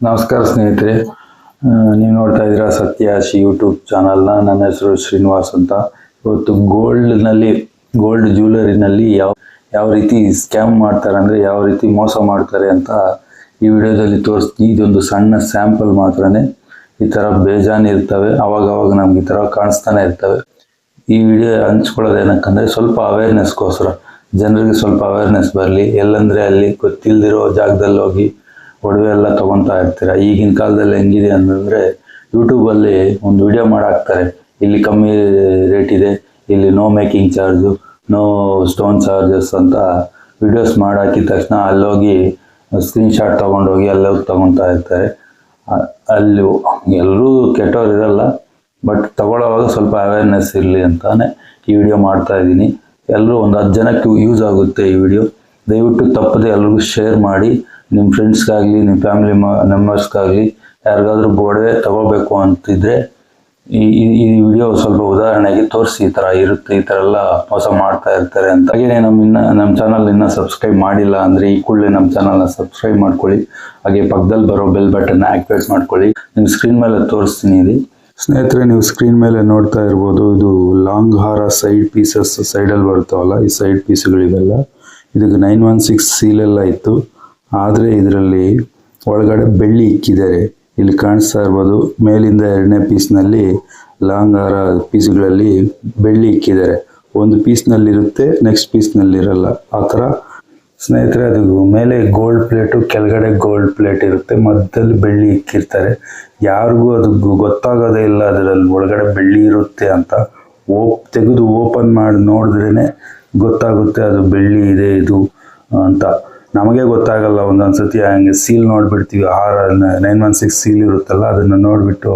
ನಮಸ್ಕಾರ ಸ್ನೇಹಿತರೆ. ನೀವು ನೋಡ್ತಾ ಇದ್ದೀರಾ ಸತ್ಯಾಶಿ ಯೂಟ್ಯೂಬ್ ಚಾನಲ್ನ ನನ್ನ ಹೆಸರು ಶ್ರೀನಿವಾಸ್ ಅಂತ. ಇವತ್ತು ಗೋಲ್ಡ್ನಲ್ಲಿ ಗೋಲ್ಡ್ ಜ್ಯುವೆಲರಿನಲ್ಲಿ ಯಾವ ಯಾವ ರೀತಿ ಸ್ಕ್ಯಾಮ್ ಮಾಡ್ತಾರೆ ಅಂದರೆ ಯಾವ ರೀತಿ ಮೋಸ ಮಾಡ್ತಾರೆ ಅಂತ ಈ ವಿಡಿಯೋದಲ್ಲಿ ತೋರಿಸ್ತೀನಿ. ಇದೊಂದು ಸಣ್ಣ ಸ್ಯಾಂಪಲ್ ಮಾತ್ರನೇ. ಈ ಥರ ಬೇಜಾನ್ ಇರ್ತವೆ. ಅವಾಗ ಅವಾಗ ನಮ್ಗೆ ಈ ಥರ ಕಾಣಿಸ್ತಾನೆ ಇರ್ತವೆ. ಈ ವಿಡಿಯೋ ಹಂಚ್ಕೊಳ್ಳೋದು ಏನಕ್ಕಂದ್ರೆ ಸ್ವಲ್ಪ ಅವೇರ್ನೆಸ್ಗೋಸ್ಕರ ಜನರಿಗೆ ಸ್ವಲ್ಪ ಅವೇರ್ನೆಸ್ ಬರಲಿ. ಎಲ್ಲಂದ್ರೆ ಅಲ್ಲಿ ಗೊತ್ತಿಲ್ದಿರೋ ಜಾಗದಲ್ಲಿ ಹೋಗಿ ಒಡವೆ ಎಲ್ಲ ತಗೊಂತಾ ಇರ್ತೀರ? ಈಗಿನ ಕಾಲದಲ್ಲಿ ಹೆಂಗಿದೆ ಅಂತಂದ್ರೆ ಯೂಟ್ಯೂಬಲ್ಲಿ ಒಂದು ವಿಡಿಯೋ ಮಾಡಾಕ್ತಾರೆ. ಇಲ್ಲಿ ಕಮ್ಮಿ ರೇಟ್ ಇದೆ, ಇಲ್ಲಿ no making charge no stone charges ಅಂತ ವಿಡಿಯೋಸ್ ಮಾಡಾಕಿದ ತಕ್ಷಣ ಅಲ್ಲೋಗಿ ಸ್ಕ್ರೀನ್ಶಾಟ್ ತೊಗೊಂಡೋಗಿ ಅಲ್ಲೋಗಿ ತೊಗೊತಾ ಇರ್ತಾರೆ. ಅಲ್ಲಿ ಎಲ್ಲರೂ ಕೆಟ್ಟವ್ರು ಇರಲ್ಲ ಬಟ್ ತಗೊಳ್ಳೋವಾಗ ಸ್ವಲ್ಪ ಅವೇರ್ನೆಸ್ ಇರಲಿ ಅಂತಾನೆ ಈ ವಿಡಿಯೋ ಮಾಡ್ತಾ ಇದ್ದೀನಿ. ಎಲ್ಲರೂ ಒಂದು ಹತ್ತು ಜನಕ್ಕೆ ಯೂಸ್ ಆಗುತ್ತೆ ಈ ವಿಡಿಯೋ ದಯವಿಟ್ಟು ತಪ್ಪದೆ ಎಲ್ರಿಗೂ ಶೇರ್ ಮಾಡಿ ನಿಮ್ಮ ಫ್ರೆಂಡ್ಸ್ಗಾಗಲಿ ನಿಮ್ಮ ಫ್ಯಾಮಿಲಿ ಮೆಂಬರ್ಸ್ಗಾಗಲಿ ಯಾರಿಗಾದ್ರೂ ಒಡವೆ ತಗೋಬೇಕು ಅಂತಿದ್ರೆ ಈ, ಈ- ಈ ವಿಡಿಯೋ ಸ್ವಲ್ಪ ಉದಾಹರಣೆಗೆ ತೋರಿಸಿ, ಈ ಥರ ಇರುತ್ತೆ, ಈ ಥರ ಎಲ್ಲ ಮೋಸ ಮಾಡ್ತಾ ಇರ್ತಾರೆ ಅಂತ. ಹಾಗೆಯೇ ನಮ್ಮ ಇನ್ನ ನಮ್ಮ ಚಾನಲ್ ಇನ್ನೂ ಸಬ್ಸ್ಕ್ರೈಬ್ ಮಾಡಿಲ್ಲ ಅಂದರೆ ಈ ಕೂಡಲೇ ನಮ್ಮ ಚಾನಲ್ನ ಸಬ್ಸ್ಕ್ರೈಬ್ ಮಾಡ್ಕೊಳ್ಳಿ. ಹಾಗೆ ಪಕ್ಕದಲ್ಲಿ ಬರೋ ಬೆಲ್ ಬಟನ್ನ ಆಕ್ಟಿವೇಟ್ ಮಾಡ್ಕೊಳ್ಳಿ. ನಿಮ್ಮ ಸ್ಕ್ರೀನ್ ಮೇಲೆ ತೋರಿಸ್ತೀನಿ ಇದು. ಸ್ನೇಹಿತರೆ, ನೀವು ಸ್ಕ್ರೀನ್ ಮೇಲೆ ನೋಡ್ತಾ ಇರ್ಬೋದು, ಇದು ಲಾಂಗ್ ಹಾರ ಸೈಡ್ ಪೀಸಸ್ ಸೈಡಲ್ಲಿ ಬರ್ತಾವಲ್ಲ ಈ ಸೈಡ್ ಪೀಸ್ಗಳಿವೆಲ್ಲ ಇದಕ್ಕೆ ನೈನ್ ಒನ್ ಸಿಕ್ಸ್ ಸೀಲೆಲ್ಲ ಇತ್ತು. ಆದರೆ ಇದರಲ್ಲಿ ಒಳಗಡೆ ಬೆಳ್ಳಿ ಇಕ್ಕಿದ್ದಾರೆ. ಇಲ್ಲಿ ಕಾಣಿಸ್ತಾ ಇರ್ಬೋದು, ಮೇಲಿಂದ ಎರಡನೇ ಪೀಸ್ನಲ್ಲಿ ಲಾಂಗ್ ಪೀಸ್ಗಳಲ್ಲಿ ಬೆಳ್ಳಿ ಇಕ್ಕಿದ್ದಾರೆ. ಒಂದು ಪೀಸ್ನಲ್ಲಿರುತ್ತೆ ನೆಕ್ಸ್ಟ್ ಪೀಸ್ನಲ್ಲಿರಲ್ಲ ಆ ಥರ. ಸ್ನೇಹಿತರೆ, ಅದು ಮೇಲೆ ಗೋಲ್ಡ್ ಪ್ಲೇಟು ಕೆಳಗಡೆ ಗೋಲ್ಡ್ ಪ್ಲೇಟ್ ಇರುತ್ತೆ. ಮಧ್ಯದಲ್ಲಿ ಬೆಳ್ಳಿ ಇಕ್ಕಿರ್ತಾರೆ. ಯಾರಿಗೂ ಅದು ಗೊತ್ತಾಗೋದೇ ಇಲ್ಲ ಅದರಲ್ಲಿ ಒಳಗಡೆ ಬೆಳ್ಳಿ ಇರುತ್ತೆ ಅಂತ. ಓಪ್ ತೆಗೆದು ಓಪನ್ ಮಾಡಿ ನೋಡಿದ್ರೇ ಗೊತ್ತಾಗುತ್ತೆ, ಅದು ಬೆಳ್ಳಿ ಇದೆ, ಇದು ಅಂತ. ನಮಗೆ ಗೊತ್ತಾಗಲ್ಲ ಒಂದೊಂದು ಸತಿ ಹಂಗೆ seal ನೋಡ್ಬಿಡ್ತೀವಿ. R nine one six seal ಇರುತ್ತಲ್ಲ, ಅದನ್ನು ನೋಡಿಬಿಟ್ಟು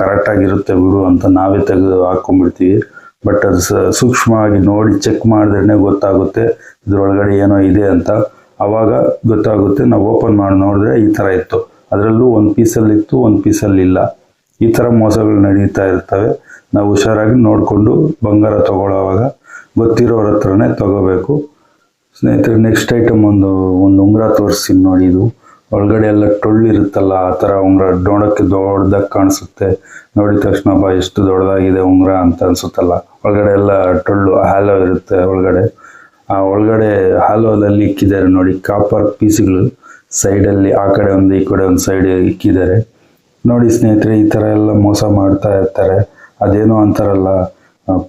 ಕರೆಕ್ಟಾಗಿರುತ್ತೆ ಬಿಡು ಅಂತ ನಾವೇ ತೆಗೆದು ಹಾಕ್ಕೊಂಡ್ಬಿಡ್ತೀವಿ ಬಟ್ ಅದು ಸೂಕ್ಷ್ಮವಾಗಿ ನೋಡಿ ಚೆಕ್ ಮಾಡಿದ್ರೇ ಗೊತ್ತಾಗುತ್ತೆ, ಇದರೊಳಗಡೆ ಏನೋ ಇದೆ ಅಂತ. ಆವಾಗ ಗೊತ್ತಾಗುತ್ತೆ, ನಾವು ಓಪನ್ ಮಾಡಿ ನೋಡಿದ್ರೆ ಈ ಥರ ಇತ್ತು. ಅದರಲ್ಲೂ ಒಂದು ಪೀಸಲ್ಲಿ ಇತ್ತು, ಒಂದು ಪೀಸಲ್ಲಿ ಇಲ್ಲ. ಈ ಥರ ಮೋಸಗಳು ನಡೀತಾ ಇರ್ತವೆ. ನಾವು ಹುಷಾರಾಗಿ ನೋಡಿಕೊಂಡು ಬಂಗಾರ ತಗೊಳ್ಳೋವಾಗ ಗೊತ್ತಿರೋರ ಹತ್ರನೇ ತಗೋಬೇಕು. ಸ್ನೇಹಿತರೆ ನೆಕ್ಸ್ಟ್ ಐಟಮ್ ಒಂದು ಒಂದು ಉಂಗುರ ತೋರಿಸ್ತೀನಿ ನೋಡಿ ಇದು. ಒಳಗಡೆ ಎಲ್ಲ ಟೊಳ್ಳು ಇರುತ್ತಲ್ಲ, ಆ ಥರ ಉಂಗುರ ನೋಡೋಕ್ಕೆ ದೊಡ್ಡದಾಗಿ ಕಾಣಿಸುತ್ತೆ. ನೋಡಿದ ತಕ್ಷಣ ಬಾ ಎಷ್ಟು ದೊಡ್ಡದಾಗಿದೆ ಉಂಗುರ ಅಂತ ಅನಿಸುತ್ತಲ್ಲ. ಒಳಗಡೆ ಎಲ್ಲ ಟೊಳ್ಳು ಹ್ಯಾಲೋ ಇರುತ್ತೆ ಒಳಗಡೆ. ಆ ಒಳಗಡೆ ಹಾಲೋದಲ್ಲಿ ಇಕ್ಕಿದ್ದಾರೆ ನೋಡಿ ಕಾಪರ್ ಪೀಸ್ಗಳು. ಸೈಡಲ್ಲಿ, ಆ ಕಡೆ ಒಂದು, ಈ ಕಡೆ ಒಂದು ಸೈಡ್ ಇಕ್ಕಿದ್ದಾರೆ. ನೋಡಿ ಸ್ನೇಹಿತರೆ, ಈ ಥರ ಎಲ್ಲ ಮೋಸ ಮಾಡ್ತಾ ಇರ್ತಾರೆ. ಅದೇನೋ ಅಂತಾರಲ್ಲ.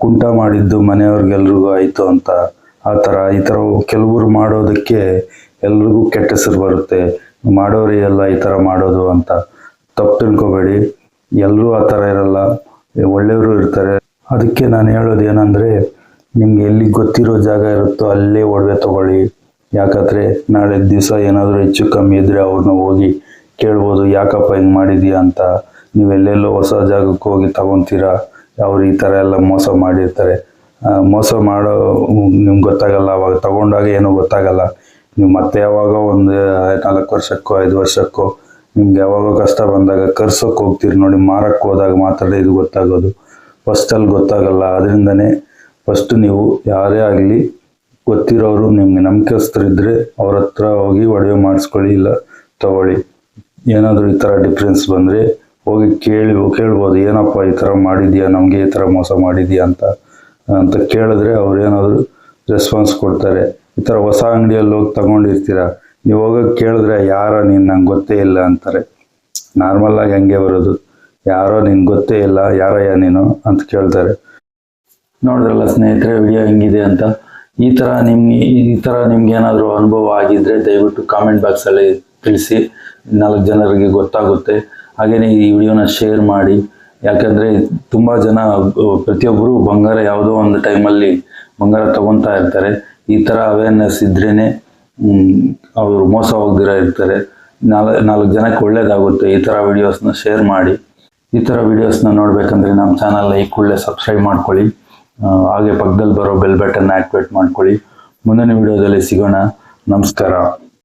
ಕುಂಟ ಮಾಡಿದ್ದು ಮನೆಯವ್ರಿಗೆಲ್ರಿಗೂ ಆಯಿತು ಅಂತ ಆ ಥರ ಈ ಥರ ಕೆಲವರು ಮಾಡೋದಕ್ಕೆ ಎಲ್ರಿಗೂ ಕೆಟ್ಟ ಹೆಸರು ಬರುತ್ತೆ. ಮಾಡೋರಿಗೆಲ್ಲ ಈ ಥರ ಮಾಡೋದು ಅಂತ ತಪ್ಪು ತಿಳ್ಕೊಬೇಡಿ. ಎಲ್ಲರೂ ಆ ಥರ ಇರಲ್ಲ. ಒಳ್ಳೆಯವರು ಇರ್ತಾರೆ. ಅದಕ್ಕೆ ನಾನು ಹೇಳೋದು ಏನಂದರೆ, ನಿಮ್ಗೆ ಎಲ್ಲಿ ಗೊತ್ತಿರೋ ಜಾಗ ಇರುತ್ತೋ ಅಲ್ಲೇ ಒಡವೆ ತಗೊಳ್ಳಿ. ಯಾಕಂದರೆ ನಾಳೆ ದಿವಸ ಏನಾದರೂ ಹೆಚ್ಚು ಕಮ್ಮಿ ಇದ್ದರೆ ಅವ್ರನ್ನ ಹೋಗಿ ಕೇಳ್ಬೋದು, ಯಾಕಪ್ಪ ಹಿಂಗೆ ಮಾಡಿದ್ಯಾ ಅಂತ. ನೀವೆಲ್ಲೆಲ್ಲೋ ಹೊಸ ಜಾಗಕ್ಕೆ ಹೋಗಿ ತಗೊತೀರಾ? ಅವ್ರು ಈ ಥರ ಎಲ್ಲ ಮೋಸ ಮಾಡಿರ್ತಾರೆ. ಮೋಸ ಮಾಡೋ, ನಿಮ್ಗೆ ಗೊತ್ತಾಗಲ್ಲ, ಅವಾಗ ತಗೊಂಡಾಗ ಏನೂ ಗೊತ್ತಾಗಲ್ಲ. ನೀವು ಮತ್ತೆ ಯಾವಾಗ ಒಂದು ನಾಲ್ಕು ವರ್ಷಕ್ಕೋ, ಐದು ವರ್ಷಕ್ಕೋ, ನಿಮ್ಗೆ ಯಾವಾಗ ಕಷ್ಟ ಬಂದಾಗ ಕರ್ಸೋಕೆ ಹೋಗ್ತೀರಿ ನೋಡಿ ಮಾರಕ್ಕೆ ಹೋದಾಗ ಮಾತ್ರ ಇದು ಗೊತ್ತಾಗೋದು. ಫಸ್ಟಲ್ಲಿ ಗೊತ್ತಾಗಲ್ಲ ಅದರಿಂದನೇ ಫಸ್ಟ್ ನೀವು ಯಾರೇ ಆಗಲಿ ಗೊತ್ತಿರೋರು ನಿಮಗೆ ನಂಬಿಕೆಸ್ತರಿದ್ದರೆ ಅವ್ರ ಹತ್ರ ಹೋಗಿ ಒಡವೆ ಮಾಡಿಸ್ಕೊಳ್ಳಿ ಇಲ್ಲ ತಗೊಳ್ಳಿ. ಏನಾದರೂ ಈ ಥರ ಡಿಫ್ರೆನ್ಸ್ ಬಂದರೆ ಹೋಗಿ ಕೇಳಿ, ಕೇಳ್ಬೋದು, ಏನಪ್ಪ ಈ ಥರ ಮಾಡಿದ್ಯಾ ನಮಗೆ ಈ ಥರ ಮೋಸ ಮಾಡಿದ್ಯಾ ಅಂತ ಅಂತ ಕೇಳಿದ್ರೆ ಅವ್ರು ಏನಾದರೂ ರೆಸ್ಪಾನ್ಸ್ ಕೊಡ್ತಾರೆ. ಈ ಥರ ಹೊಸ ಅಂಗಡಿಯಲ್ಲಿ ಹೋಗಿ ತಗೊಂಡಿರ್ತೀರ? ನೀವು ಹೋಗೋಕೆ ಕೇಳಿದ್ರೆ ಯಾರೋ ನೀನು ನಂಗೆ ಗೊತ್ತೇ ಇಲ್ಲ ಅಂತಾರೆ. ನಾರ್ಮಲ್ ಆಗಿ ಹಂಗೆ ಬರೋದು. ಯಾರೋ ನಿನ್ಗೆ ಗೊತ್ತೇ ಇಲ್ಲ, ಯಾರಯ್ಯ ನೀನು? ಅಂತ ಕೇಳ್ತಾರೆ. ನೋಡಿದ್ರಲ್ಲ ಸ್ನೇಹಿತರೆ, ವಿಡಿಯೋ ಹೆಂಗಿದೆ ಅಂತ? ಈ ಥರ ನಿಮ್ಗೆ, ಈ ಥರ ನಿಮ್ಗೆ ಏನಾದರೂ ಅನುಭವ ಆಗಿದ್ರೆ ದಯವಿಟ್ಟು ಕಾಮೆಂಟ್ ಬಾಕ್ಸಲ್ಲಿ ತಿಳಿಸಿ. ನಾಲ್ಕು ಜನರಿಗೆ ಗೊತ್ತಾಗುತ್ತೆ. ಹಾಗೆಯೇ ಈ ವಿಡಿಯೋನ ಶೇರ್ ಮಾಡಿ. ಯಾಕಂದರೆ ತುಂಬ ಜನ ಪ್ರತಿಯೊಬ್ಬರು ಬಂಗಾರ ಯಾವುದೋ ಒಂದು ಟೈಮಲ್ಲಿ ಬಂಗಾರ ತಗೊತಾ ಇರ್ತಾರೆ. ಈ ಥರ ಅವೇರ್ನೆಸ್ ಇದ್ರೇ ಅವರು ಮೋಸ ಹೋಗ್ದಿರ ಇರ್ತಾರೆ. ನಾಲ್ಕು ನಾಲ್ಕು ಜನಕ್ಕೆ ಒಳ್ಳೇದಾಗುತ್ತೆ ಈ ಥರ ವಿಡಿಯೋಸ್ನ ಶೇರ್ ಮಾಡಿ. ಈ ಥರ ವಿಡಿಯೋಸ್ನ ನೋಡಬೇಕಂದ್ರೆ ನಮ್ಮ ಚಾನಲ್ ಈ ಕೂಡಲೇ ಸಬ್ಸ್ಕ್ರೈಬ್ ಮಾಡ್ಕೊಳ್ಳಿ. ಹಾಗೆ ಪಕ್ಕದಲ್ಲಿ ಬರೋ ಬೆಲ್ ಬಟನ್ ಆಕ್ಟಿವೇಟ್ ಮಾಡ್ಕೊಳ್ಳಿ. ಮುಂದಿನ ವಿಡಿಯೋದಲ್ಲಿ ಸಿಗೋಣ. ನಮಸ್ಕಾರ.